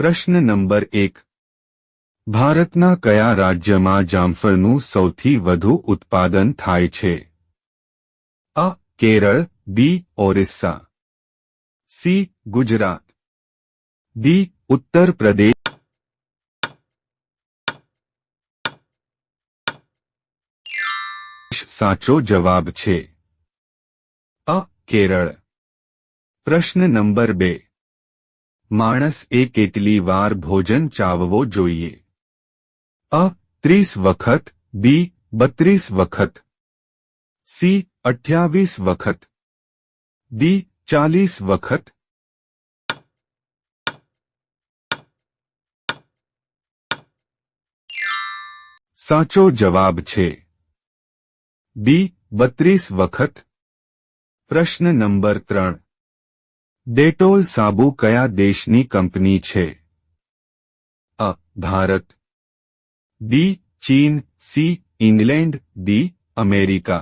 प्रश्न नंबर 1 भारत ना कया राज्य मा जामफर नो सौथी वधु उत्पादन થાય છે અ Kerala B Orissa C Gujarat D Uttar Pradesh સાચો જવાબ છે અ કેરળ પ્રશ્ન નંબર 2 मानव एक कैटली वार भोजन चाववो जोइए अ 30 વખત ب 32 વખત سي 28 વખત دي 40 વખત સાચો જવાબ છે બી 32 વખત પ્રશ્ન નંબર 3 डेटोल साबु क्या देश की कंपनी है अ भारत बी चीन सी इंग्लैंड डी अमेरिका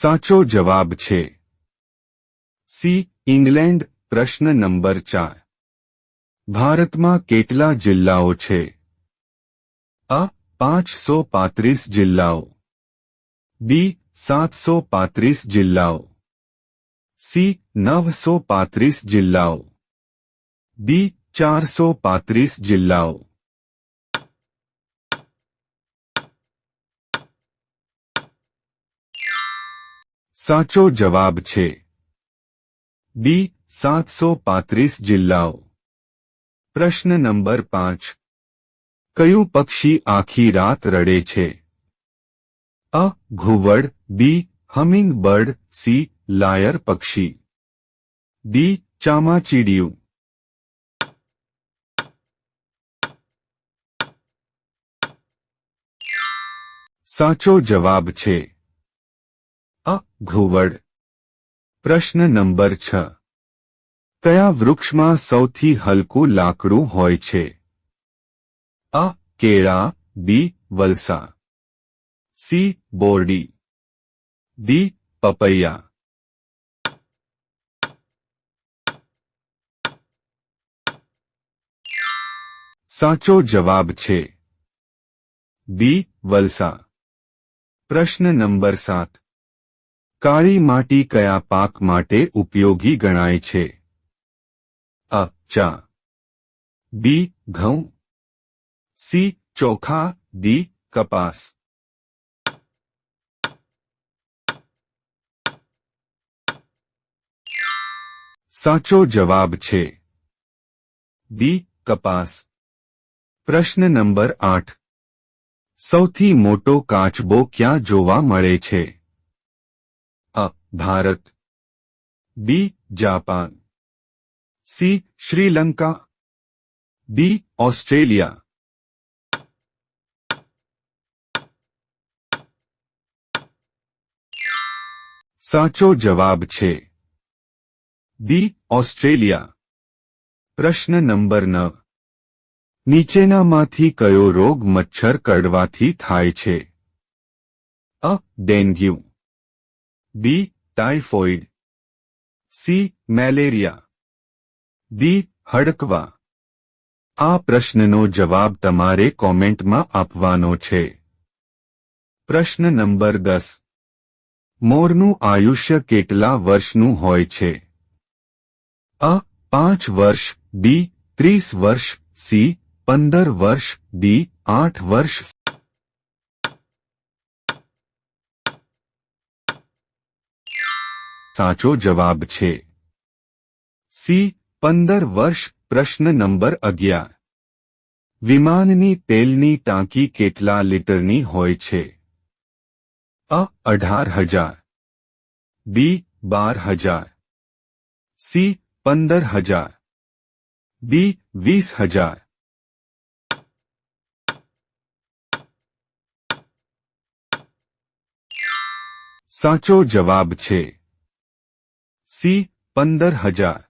साचो जवाब छे सी इंग्लैंड प्रश्न नंबर चार भारत में केटला जिल्लाओ छे अ पांच सौ पात्रीस जिल्लाओ बी सात सौ पात्रीस जिल्लाओ सी नव सौ पात्रीस जिल्लाओ डी चार सौ पात्रीस जिल्लाओ साचो जवाब छे बी सात सौ पात्रीस जिल्लाओ प्रश्न नंबर पांच કયું પક્ષી આખી રાત રડે છે અ ઘુવડ B humming bird C lyre પક્ષી દી ચામાચીડિયું સાચો જવાબ છે અ ઘુવડ પ્રશ્ન નંબર છ કયા વૃક્ષમાં સૌથી હલકું લાકડું હોય છે અ કેળા બી વલસા સી બોરડી દી પપૈયા સાચો જવાબ છે બી વલસા પ્રશ્ન નંબર સાત કાળી માટી કયા પાક માટે ઉપયોગી ગણાય છે અ ચા બી ઘઉં सी चोखा दी कपास साचो जवाब छे दी कपास प्रश्न नंबर आठ सौ मोटो काचबो क्या जोवा मरे छे अ Bharat B Japan C Sri Lanka D Australia સાચો જવાબ છે દી ઓસ્ટ્રેલિયા પ્રશ્ન નંબર નવ નીચેનામાંથી કયો રોગ મચ્છર કરડવાથી થાય છે અ dengue B typhoid C malaria D હડકવા આ પ્રશ્નનો જવાબ તમારે કોમેન્ટમાં આપવાનો છે પ્રશ્ન નંબર દસ મોરનું આયુષ્ય કેટલા વર્ષનું હોય છે અ પાંચ વર્ષ બી ત્રીસ વર્ષ સી પંદર વર્ષ દી આઠ વર્ષ સાચો જવાબ છે સી પંદર વર્ષ પ્રશ્ન નંબર અગિયાર વિમાનની તેલની ટાંકી કેટલા લીટરની હોય છે 18000 बी 12000 सी 15000 डी 20000 સાચો જવાબ છે સી 15000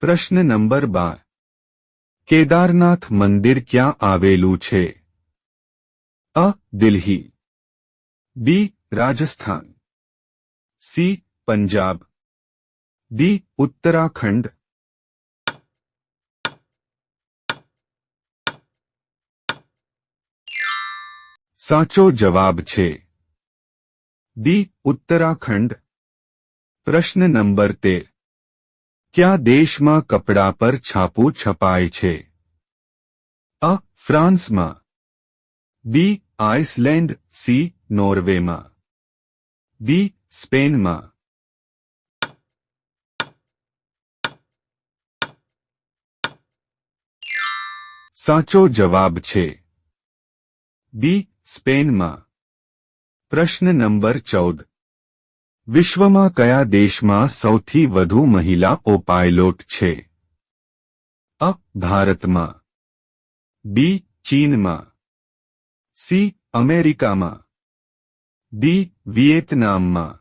પ્રશ્ન નંબર 12 કેદારનાથ મંદિર ક્યાં આવેલું છે અ Delhi B Rajasthan C Punjab D Uttarakhand साचो जवाब छे दी उत्तराखंड प्रश्न नंबर ते क्या देश में कपड़ा पर छापू छपाय छे अ फ्रांस में बी आइसलैंड सी नॉर्वे में बी स्पेन में साचो जवाब छे बी स्पेन में प्रश्न नंबर चौदह विश्व में क्या देश में सौथी वधु महिला ओ पायलट छे अ भारत में बी चीन में सी अमेरिका में ડી વિયેતનામમાં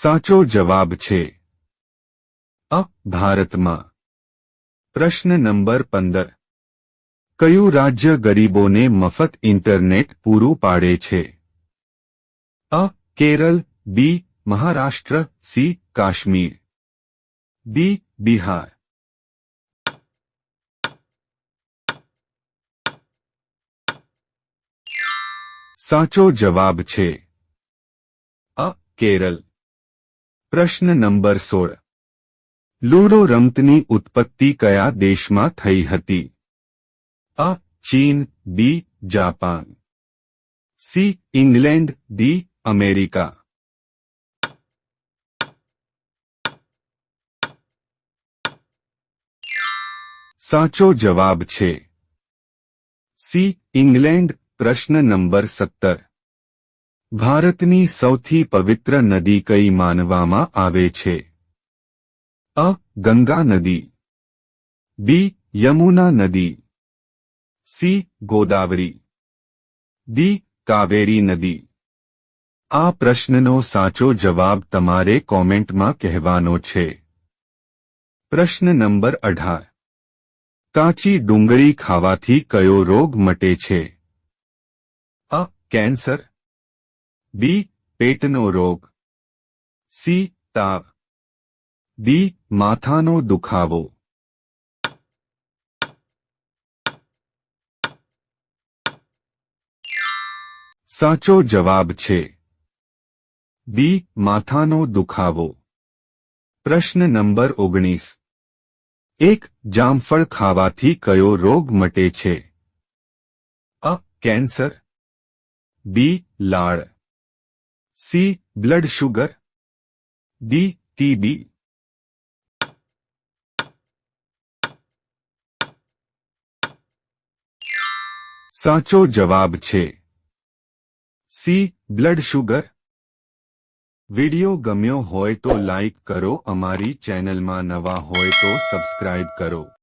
સાચો જવાબ છે અ ભારતમાં પ્રશ્ન નંબર પંદર કયું રાજ્ય ગરીબોને મફત ઇન્ટરનેટ પૂરું પાડે છે અ Kerala B Maharashtra C Kashmir D Bihar साचो जवाब छे अ केरल प्रश्न नंबर सोल लूडो रमतनी उत्पत्ति कया देश में थी अ चीन B Japan C England D America साचो जवाब छे सी इंग्लैंड પ્રશ્ન નંબર સત્તર ભારતની સૌથી પવિત્ર નદી કઈ માનવામાં આવે છે અ ગંગા નદી બી યમુના નદી સી ગોદાવરી દી કાવેરી નદી આ પ્રશ્નનો સાચો જવાબ તમારે કોમેન્ટમાં કહેવાનો છે પ્રશ્ન નંબર અઢાર કાચી ડુંગળી ખાવાથી કયો રોગ મટે છે કેન્સર બી પેટનો રોગ સી તાવ દી માથાનો દુખાવો સાચો જવાબ છે દી માથાનો દુખાવો પ્રશ્ન નંબર ઓગણીસ એક જામફળ ખાવાથી કયો રોગ મટે છે અ કેન્સર बी लार C blood sugar D TB साचो जवाब छे सी ब्लड शुगर वीडियो गम्यो हो तो लाइक करो अमारी चैनल मा नवा हो तो सब्सक्राइब करो